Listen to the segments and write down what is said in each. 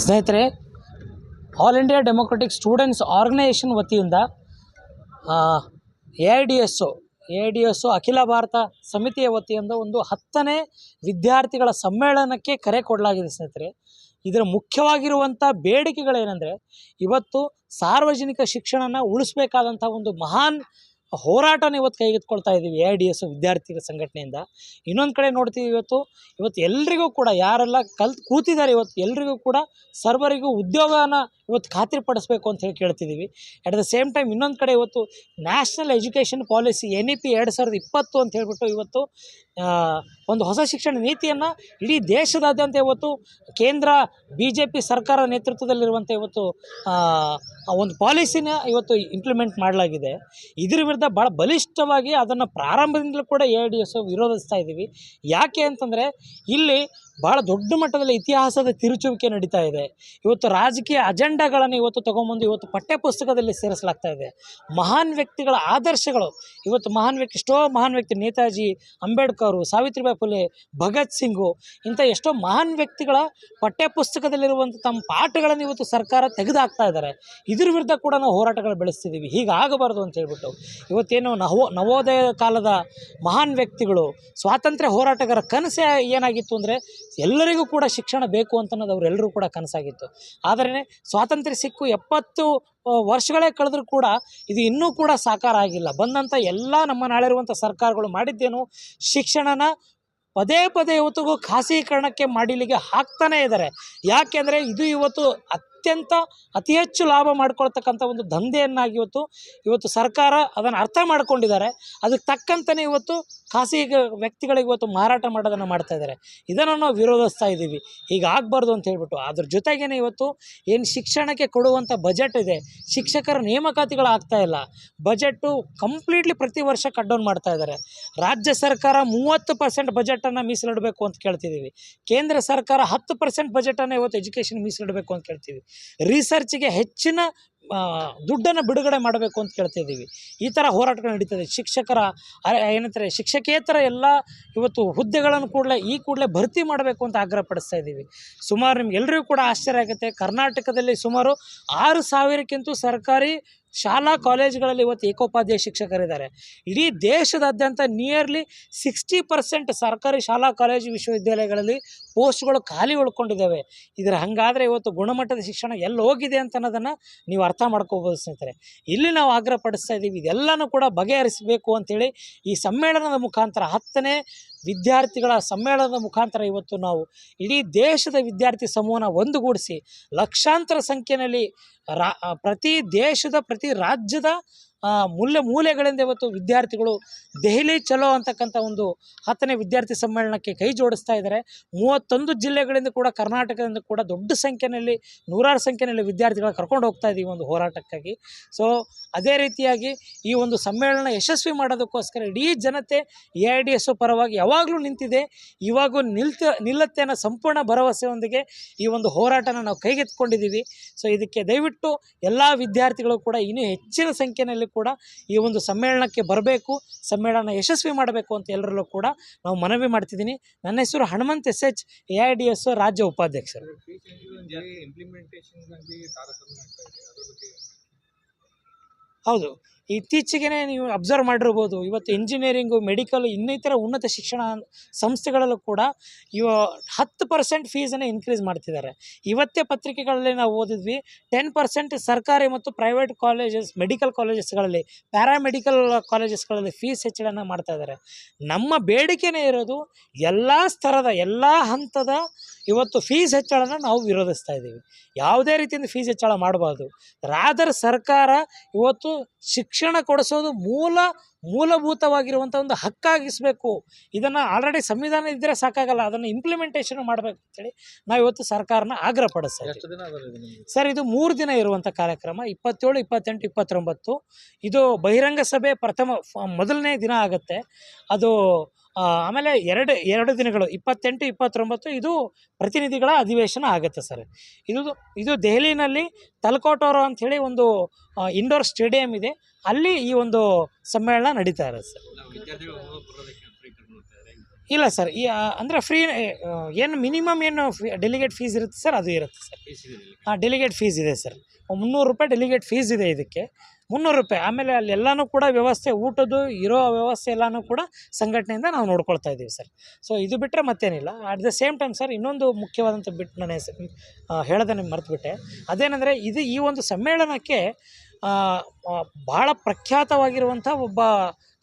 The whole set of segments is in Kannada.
ಸ್ನೇಹಿತರೆ All India Democratic Students Organisation ವತಿಯಿಂದ A I D S A I D S ಅಖಿಲ ಭಾರತ ಸಮಿತಿಯ ವತಿಯಿಂದ ಒಂದು ಹತ್ತನೇ ವಿದ್ಯಾರ್ಥಿಗಳ ಸಮ್ಮೇಳನಕ್ಕೆ ಕರೆ ಕೊಡಲಾಗಿದೆ ಸ್ನೇಹಿತರೆ. ಇದರ ಮುಖ್ಯವಾಗಿರುವಂಥ ಬೇಡಿಕೆಗಳೇನೆಂದರೆ, ಇವತ್ತು ಸಾರ್ವಜನಿಕ ಶಿಕ್ಷಣನ ಉಳಿಸ್ಬೇಕಾದಂಥ ಒಂದು ಮಹಾನ್ ಹೋರಾಟನ ಇವತ್ತು ಕೈಗೆತ್ಕೊಳ್ತಾ ಇದ್ದೀವಿ ಎ ಡಿ ಎಸ್ ವಿದ್ಯಾರ್ಥಿಗಳ ಸಂಘಟನೆಯಿಂದ. ಇನ್ನೊಂದು ಕಡೆ ನೋಡ್ತೀವಿ ಇವತ್ತು ಇವತ್ತು ಎಲ್ರಿಗೂ ಕೂಡ ಯಾರೆಲ್ಲ ಕಲ್ತು ಕೂತಿದ್ದಾರೆ ಇವತ್ತು, ಎಲ್ರಿಗೂ ಕೂಡ ಸರ್ವರಿಗೂ ಉದ್ಯೋಗನ ಇವತ್ತು ಖಾತ್ರಿಪಡಿಸ್ಬೇಕು ಅಂತ ಹೇಳಿ ಕೇಳ್ತಿದ್ದೀವಿ. ಅಟ್ ದ ಸೇಮ್ ಟೈಮ್ ಇನ್ನೊಂದು ಕಡೆ ಇವತ್ತು national education policy N E P ಎರಡು ಸಾವಿರದ ಇಪ್ಪತ್ತು ಅಂತ ಹೇಳ್ಬಿಟ್ಟು ಇವತ್ತು ಒಂದು ಹೊಸ ಶಿಕ್ಷಣ ನೀತಿಯನ್ನು ಇಡೀ ದೇಶದಾದ್ಯಂತ ಇವತ್ತು ಕೇಂದ್ರ ಬಿ ಜೆ ಪಿ ಸರ್ಕಾರ ನೇತೃತ್ವದಲ್ಲಿರುವಂಥ ಇವತ್ತು ಒಂದು ಪಾಲಿಸಿನ ಇವತ್ತು ಇಂಪ್ಲಿಮೆಂಟ್ ಮಾಡಲಾಗಿದೆ. ಇದರ ವಿರುದ್ಧ ಭಾಳ ಬಲಿಷ್ಠವಾಗಿ ಅದನ್ನು ಪ್ರಾರಂಭದಿಂದಲೂ ಕೂಡ ಎ ಡಿ ಎಸ್ ವಿರೋಧಿಸ್ತಾ ಇದ್ದೀವಿ ಯಾಕೆ ಅಂತಂದರೆ ಇಲ್ಲಿ ಭಾಳ ದೊಡ್ಡ ಮಟ್ಟದಲ್ಲಿ ಇತಿಹಾಸದ ತಿರುಚುವಿಕೆ ನಡೀತಾ ಇದೆ. ಇವತ್ತು ರಾಜಕೀಯ ಅಜೆಂಡಾಗಳನ್ನು ಇವತ್ತು ತೊಗೊಂಬಂದು ಇವತ್ತು ಪಠ್ಯಪುಸ್ತಕದಲ್ಲಿ ಸೇರಿಸಲಾಗ್ತಾ ಇದೆ. ಮಹಾನ್ ವ್ಯಕ್ತಿಗಳ ಆದರ್ಶಗಳು. ಇವತ್ತು ಮಹಾನ್ ವ್ಯಕ್ತಿ, ಎಷ್ಟೋ ಮಹಾನ್ ವ್ಯಕ್ತಿ ನೇತಾಜಿ ಅಂಬೇಡ್ಕರು ಸಾವಿತ್ರಿಬಾಯಿ ಫುಲೆ, ಭಗತ್ ಸಿಂಗು, ಇಂಥ ಎಷ್ಟೋ ಮಹಾನ್ ವ್ಯಕ್ತಿಗಳ ಪಠ್ಯಪುಸ್ತಕದಲ್ಲಿರುವಂಥ ತಮ್ಮ ಪಾಠಗಳನ್ನು ಇವತ್ತು ಸರ್ಕಾರ ತೆಗೆದುಹಾಕ್ತಾ ಇದ್ದಾರೆ. ಇದ್ರ ವಿರುದ್ಧ ಕೂಡ ನಾವು ಹೋರಾಟಗಳು ಬೆಳೆಸ್ತಿದ್ದೀವಿ. ಹೀಗಾಗಬಾರ್ದು ಅಂತ ಹೇಳ್ಬಿಟ್ಟು. ಇವತ್ತೇನು ನವೋ, ನವೋದಯ ಕಾಲದ ಮಹಾನ್ ವ್ಯಕ್ತಿಗಳು, ಸ್ವಾತಂತ್ರ್ಯ ಹೋರಾಟಗಾರ ಕನಸೇ ಏನಾಗಿತ್ತು ಅಂದರೆ ಎಲ್ಲರಿಗೂ ಕೂಡ ಶಿಕ್ಷಣ ಬೇಕು ಅಂತ ಅನ್ನೋದು ಅವರೆಲ್ಲರೂ ಕೂಡ ಕನಸಾಗಿತ್ತು. ಆದರೆ ಸ್ವಾತಂತ್ರ್ಯ ಸಿಕ್ಕು ಎಪ್ಪತ್ತು ವರ್ಷಗಳೇ ಕಳೆದರೂ ಕೂಡ ಇದು ಇನ್ನೂ ಕೂಡ ಸಾಕಾರ ಆಗಿಲ್ಲ. ಬಂದಂಥ ಎಲ್ಲ ನಮ್ಮ ನಾಳಿರುವಂಥ ಸರ್ಕಾರಗಳು ಮಾಡಿದ್ದೇನು, ಶಿಕ್ಷಣನ ಪದೇ ಪದೇ ಇವತ್ತಿಗೂ ಖಾಸಗೀಕರಣಕ್ಕೆ ಮಾಡಿಲಿಗೆ ಹಾಕ್ತಾನೇ ಇದ್ದಾರೆ. ಯಾಕೆಂದರೆ ಇದು ಇವತ್ತು ಅತ್ಯಂತ ಅತಿ ಹೆಚ್ಚು ಲಾಭ ಮಾಡ್ಕೊಳ್ತಕ್ಕಂಥ ಒಂದು ದಂಧೆಯನ್ನಾಗಿ ಇವತ್ತು ಇವತ್ತು ಸರ್ಕಾರ ಅದನ್ನು ಅರ್ಥ ಮಾಡ್ಕೊಂಡಿದ್ದಾರೆ. ಅದಕ್ಕೆ ತಕ್ಕಂತಲೇ ಇವತ್ತು ಖಾಸಗಿ ವ್ಯಕ್ತಿಗಳಿಗೆ ಇವತ್ತು ಮಾರಾಟ ಮಾಡೋದನ್ನು ಮಾಡ್ತಾ ಇದ್ದಾರೆ. ಇದನ್ನು ನಾವು ವಿರೋಧಿಸ್ತಾ ಇದ್ದೀವಿ. ಈಗ ಆಗಬಾರ್ದು ಅಂತ ಹೇಳ್ಬಿಟ್ಟು, ಅದ್ರ ಜೊತೆಗೇನೆ ಇವತ್ತು ಏನು ಶಿಕ್ಷಣಕ್ಕೆ ಕೊಡುವಂಥ ಬಜೆಟ್ ಇದೆ, ಶಿಕ್ಷಕರ ನೇಮಕಾತಿಗಳು ಆಗ್ತಾ ಇಲ್ಲ. ಬಜೆಟ್ಟು ಕಂಪ್ಲೀಟ್ಲಿ ಪ್ರತಿ ವರ್ಷ ಕಟ್ ಡೌನ್ ಮಾಡ್ತಾ ಇದ್ದಾರೆ. ರಾಜ್ಯ ಸರ್ಕಾರ ಮೂವತ್ತು ಪರ್ಸೆಂಟ್ ಬಜೆಟನ್ನು ಮೀಸಲಿಡಬೇಕು ಅಂತ ಕೇಳ್ತಿದ್ದೀವಿ. ಕೇಂದ್ರ ಸರ್ಕಾರ ಹತ್ತು ಪರ್ಸೆಂಟ್ ಬಜೆಟನ್ನು ಇವತ್ತು ಎಜುಕೇಷನ್ ಮೀಸಲಿಡಬೇಕು ಅಂತ ಕೇಳ್ತೀವಿ. ರಿಸರ್ಚ್ಗೆ ಹೆಚ್ಚಿನ ದುಡ್ಡನ್ನು ಬಿಡುಗಡೆ ಮಾಡಬೇಕು ಅಂತ ಕೇಳ್ತಿದ್ದೀವಿ ಈ ಥರ ಹೋರಾಟಗಳು ನಡೀತದೆ. ಶಿಕ್ಷಕರ ಏನಂತಾರೆ, ಶಿಕ್ಷಕೇತರ ಎಲ್ಲ ಇವತ್ತು ಹುದ್ದೆಗಳನ್ನು ಕೂಡಲೇ, ಈ ಕೂಡಲೇ ಭರ್ತಿ ಮಾಡಬೇಕು ಅಂತ ಆಗ್ರಹ ಪಡಿಸ್ತಾ ಇದ್ದೀವಿ. ಸುಮಾರು ನಿಮ್ಗೆ ಎಲ್ಲರಿಗೂ ಕೂಡ ಆಶ್ಚರ್ಯ ಆಗುತ್ತೆ. ಕರ್ನಾಟಕದಲ್ಲಿ ಸುಮಾರು ಆರು ಸಾವಿರಕ್ಕಿಂತೂ ಸರ್ಕಾರಿ ಶಾಲಾ ಕಾಲೇಜುಗಳಲ್ಲಿ ಇವತ್ತು ಏಕೋಪಾಧ್ಯಾಯ ಶಿಕ್ಷಕರಿದ್ದಾರೆ. ಇಡೀ ದೇಶದಾದ್ಯಂತ ನಿಯರ್ಲಿ ಸಿಕ್ಸ್ಟಿ ಪರ್ಸೆಂಟ್ ಸರ್ಕಾರಿ ಶಾಲಾ ಕಾಲೇಜು ವಿಶ್ವವಿದ್ಯಾಲಯಗಳಲ್ಲಿ ಪೋಸ್ಟ್ಗಳು ಖಾಲಿ ಉಳ್ಕೊಂಡಿದ್ದಾವೆ. ಇದರ ಹಾಗಾದರೆ ಇವತ್ತು ಗುಣಮಟ್ಟದ ಶಿಕ್ಷಣ ಎಲ್ಲಿ ಹೋಗಿದೆ ಅಂತ ಅನ್ನೋದನ್ನು ನೀವು ಅರ್ಥ ಮಾಡ್ಕೋಬೋದು ಸ್ನೇಹಿತರೆ. ಇಲ್ಲಿ ನಾವು ಆಗ್ರಹ ಪಡಿಸ್ತಾ ಇದ್ದೀವಿ, ಇದೆಲ್ಲನೂ ಕೂಡ ಬಗೆಹರಿಸಬೇಕು ಅಂಥೇಳಿ ಈ ಸಮ್ಮೇಳನದ ಮುಖಾಂತರ ಹತ್ತನೇ ವಿದ್ಯಾರ್ಥಿಗಳ ಸಮ್ಮೇಳನದ ಮುಖಾಂತರ ಇವತ್ತು ನಾವು ಇಡೀ ದೇಶದ ವಿದ್ಯಾರ್ಥಿ ಸಮೂಹನ ಒಂದುಗೂಡಿಸಿ ಲಕ್ಷಾಂತರ ಸಂಖ್ಯೆಯಲ್ಲಿ ರಾ ಪ್ರತಿ ದೇಶದ, ಪ್ರತಿ ರಾಜ್ಯದ ಮೂಲೆ ಮೂಲೆಗಳಿಂದ ಇವತ್ತು ವಿದ್ಯಾರ್ಥಿಗಳು ದೆಹಲಿ ಚಲೋ ಅಂತಕ್ಕಂಥ ಒಂದು ಹತ್ತನೇ ವಿದ್ಯಾರ್ಥಿ ಸಮ್ಮೇಳನಕ್ಕೆ ಕೈ ಜೋಡಿಸ್ತಾ ಇದ್ದಾರೆ. ಮೂವತ್ತೊಂದು ಜಿಲ್ಲೆಗಳಿಂದ ಕೂಡ ಕರ್ನಾಟಕದಿಂದ ಕೂಡ ದೊಡ್ಡ ಸಂಖ್ಯೆಯಲ್ಲಿ, ನೂರಾರು ಸಂಖ್ಯೆಯಲ್ಲಿ ವಿದ್ಯಾರ್ಥಿಗಳ ಕರ್ಕೊಂಡು ಹೋಗ್ತಾ ಇದ್ದೀವಿ ಒಂದು ಹೋರಾಟಕ್ಕಾಗಿ. ಸೊ ಅದೇ ರೀತಿಯಾಗಿ ಈ ಒಂದು ಸಮ್ಮೇಳನ ಯಶಸ್ವಿ ಮಾಡೋದಕ್ಕೋಸ್ಕರ ಇಡೀ ಜನತೆ ಎ ಐ ಡಿ ಎಸ್ ಪರವಾಗಿ ಯಾವಾಗಲೂ ನಿಂತಿದೆ. ಇವಾಗೂ ನಿಲ್ತ, ನಿಲ್ಲತ್ತೆ ಅನ್ನೋ ಸಂಪೂರ್ಣ ಭರವಸೆಯೊಂದಿಗೆ ಈ ಒಂದು ಹೋರಾಟನ ನಾವು ಕೈಗೆತ್ಕೊಂಡಿದ್ದೀವಿ ಸೊ ಇದಕ್ಕೆ ದಯವಿಟ್ಟು ಎಲ್ಲ ವಿದ್ಯಾರ್ಥಿಗಳು ಕೂಡ ಇನ್ನೂ ಹೆಚ್ಚಿನ ಸಂಖ್ಯೆಯಲ್ಲಿ ಕೂಡ ಈ ಒಂದು ಸಮ್ಮೇಳನಕ್ಕೆ ಬರಬೇಕು ಸಮ್ಮೇಳನ ಯಶಸ್ವಿ ಮಾಡಬೇಕು ಅಂತ ಎಲ್ಲರಲ್ಲೂ ಕೂಡ ನಾವು ಮನವಿ ಮಾಡ್ತಿದ್ದೀನಿ. ನನ್ನ ಹೆಸರು Hanumanth S H A I D S ರಾಜ್ಯ ಉಪಾಧ್ಯಕ್ಷರು. ಹೌದು. ಇತ್ತೀಚೆಗೆ ನೀವು ಅಬ್ಸರ್ವ್ ಮಾಡಿರ್ಬೋದು. ಇವತ್ತು ಇಂಜಿನಿಯರಿಂಗು ಮೆಡಿಕಲ್ ಇನ್ನಿತರ ಉನ್ನತ ಶಿಕ್ಷಣ ಸಂಸ್ಥೆಗಳಲ್ಲೂ ಕೂಡ ಇವ ಹತ್ತು ಪರ್ಸೆಂಟ್ ಫೀಸನ್ನು ಇನ್ಕ್ರೀಸ್ ಮಾಡ್ತಿದ್ದಾರೆ. ಇವತ್ತೇ ಪತ್ರಿಕೆಗಳಲ್ಲಿ ನಾವು ಓದಿದ್ವಿ ಟೆನ್ ಪರ್ಸೆಂಟ್ ಸರ್ಕಾರಿ ಮತ್ತು ಪ್ರೈವೇಟ್ ಕಾಲೇಜಸ್ ಮೆಡಿಕಲ್ ಕಾಲೇಜಸ್ಗಳಲ್ಲಿ ಪ್ಯಾರಾಮೆಡಿಕಲ್ ಕಾಲೇಜಸ್ಗಳಲ್ಲಿ ಫೀಸ್ ಹೆಚ್ಚಳನ ಮಾಡ್ತಾ ಇದ್ದಾರೆ. ನಮ್ಮ ಬೇಡಿಕೆನೇ ಇರೋದು ಎಲ್ಲ ಸ್ತರದ, ಎಲ್ಲ ಹಂತದ ಇವತ್ತು ಫೀಸ್ ಹೆಚ್ಚಳನ ನಾವು ವಿರೋಧಿಸ್ತಾ ಇದ್ದೀವಿ. ಯಾವುದೇ ರೀತಿಯಿಂದ ಫೀಸ್ ಹೆಚ್ಚಳ ಮಾಡಬಾರ್ದು. ರಾದರ್ ಸರ್ಕಾರ ಇವತ್ತು ಶಿಕ್ಷಣ ಕೊಡಿಸೋದು ಮೂಲ ಮೂಲಭೂತವಾಗಿರುವಂಥ ಒಂದು ಹಕ್ಕಾಗಿಸಬೇಕು. ಇದನ್ನು ಆಲ್ರೆಡಿ ಸಂವಿಧಾನ ಇದ್ದರೆ ಸಾಕಾಗಲ್ಲ ಅದನ್ನು ಇಂಪ್ಲಿಮೆಂಟೇಷನ್ ಮಾಡಬೇಕು ಅಂತೇಳಿ ನಾವು ಇವತ್ತು ಸರ್ಕಾರನ ಆಗ್ರಹ ಸರ್ ಇದು ಮೂರು ದಿನ ಇರುವಂಥ ಕಾರ್ಯಕ್ರಮ ಇಪ್ಪತ್ತೇಳು ಇಪ್ಪತ್ತೆಂಟು ಇಪ್ಪತ್ತೊಂಬತ್ತು. ಇದು ಬಹಿರಂಗ ಸಭೆ ಪ್ರಥಮ ಫ- ಮೊದಲನೇ ದಿನ ಆಗುತ್ತೆ. ಅದು ಆಮೇಲೆ ಎರಡು ಎರಡು ದಿನಗಳು ಇಪ್ಪತ್ತೆಂಟು ಇಪ್ಪತ್ತೊಂಬತ್ತು ಇದು ಪ್ರತಿನಿಧಿಗಳ ಅಧಿವೇಶನ ಆಗುತ್ತೆ ಸರ್. ಇದು ಇದು ದೆಹಲಿನಲ್ಲಿ ತಲ್ಕೋಟೋರೋ ಅಂಥೇಳಿ ಒಂದು ಇಂಡೋರ್ ಸ್ಟೇಡಿಯಂ ಇದೆ. ಅಲ್ಲಿ ಈ ಒಂದು ಸಮ್ಮೇಳನ ನಡೀತಾ ಇರುತ್ತೆ ಸರ್. ಇಲ್ಲ ಸರ್ ಈ ಅಂದರೆ ಫ್ರೀ ಏನು ಮಿನಿಮಮ್ ಏನು ಡೆಲಿಗೇಟ್ ಫೀಸ್ ಇರುತ್ತೆ ಸರ್ ಅದು ಇರುತ್ತೆ ಸರ್. ಹಾಂ ಡೆಲಿಗೇಟ್ ಫೀಸ್ ಇದೆ ಸರ್. ಮುನ್ನೂರು ರೂಪಾಯಿ ಡೆಲಿಗೇಟ್ ಫೀಸ್ ಇದೆ ಇದಕ್ಕೆ. ಮುನ್ನೂರು ರೂಪಾಯಿ. ಆಮೇಲೆ ಅಲ್ಲಿ ಎಲ್ಲನೂ ಕೂಡ ವ್ಯವಸ್ಥೆ, ಊಟದ್ದು ಇರೋ ವ್ಯವಸ್ಥೆ ಎಲ್ಲನೂ ಕೂಡ ಸಂಘಟನೆಯಿಂದ ನಾವು ನೋಡ್ಕೊಳ್ತಾ ಇದ್ದೀವಿ ಸರ್. ಸೊ ಇದು ಬಿಟ್ಟರೆ ಮತ್ತೇನಿಲ್ಲ. At the same time sir ಇನ್ನೊಂದು ಮುಖ್ಯವಾದಂಥ ಬಿಟ್ಟು ನಾನು ಹೇಳೋದೇ ನಿಮ್ಗೆ ಮರೆತುಬಿಟ್ಟೆ. ಅದೇನೆಂದರೆ, ಇದು ಈ ಒಂದು ಸಮ್ಮೇಳನಕ್ಕೆ ಬಹಳ ಪ್ರಖ್ಯಾತವಾಗಿರುವಂಥ ಒಬ್ಬ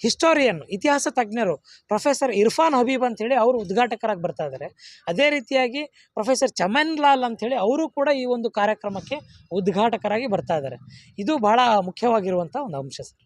ಹಿಸ್ಟೋರಿಯನ್ ಇತಿಹಾಸ ತಜ್ಞರು, ಪ್ರೊಫೆಸರ್ ಇರ್ಫಾನ್ ಹಬೀಬ್ ಅಂತೇಳಿ ಅವರು ಉದ್ಘಾಟಕರಾಗಿ ಬರ್ತಾ ಇದ್ದಾರೆ. ಅದೇ ರೀತಿಯಾಗಿ ಪ್ರೊಫೆಸರ್ ಚಮನ್ ಲಾಲ್ ಅಂಥೇಳಿ ಅವರು ಕೂಡ ಈ ಒಂದು ಕಾರ್ಯಕ್ರಮಕ್ಕೆ ಉದ್ಘಾಟಕರಾಗಿ ಬರ್ತಾ ಇದ್ದಾರೆ. ಇದು ಬಹಳ ಮುಖ್ಯವಾಗಿರುವಂಥ ಒಂದು ಅಂಶ ಸರ್.